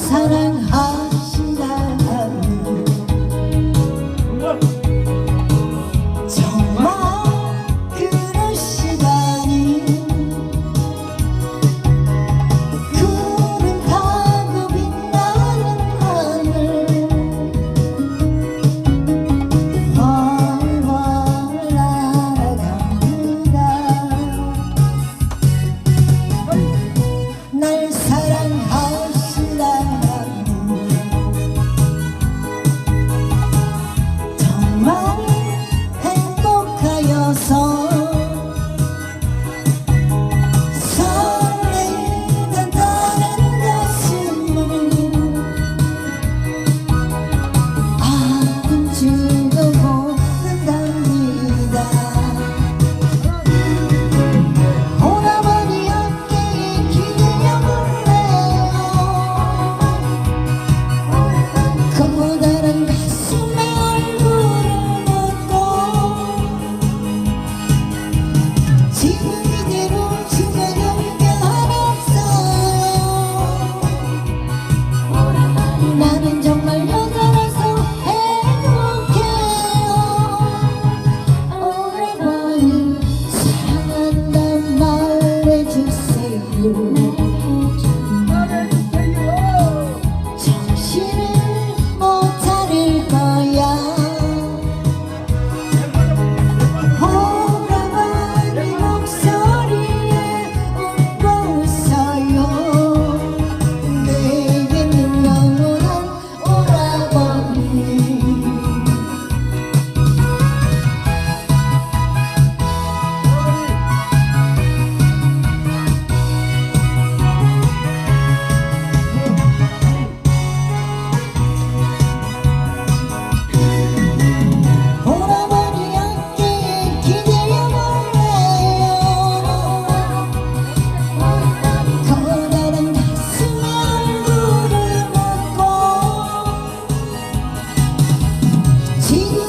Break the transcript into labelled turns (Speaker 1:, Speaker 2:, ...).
Speaker 1: 사랑하신다면 정말 그러시다니 구름 타고 빛나는 하늘 멀멀 날아갑니다 날 You. 情。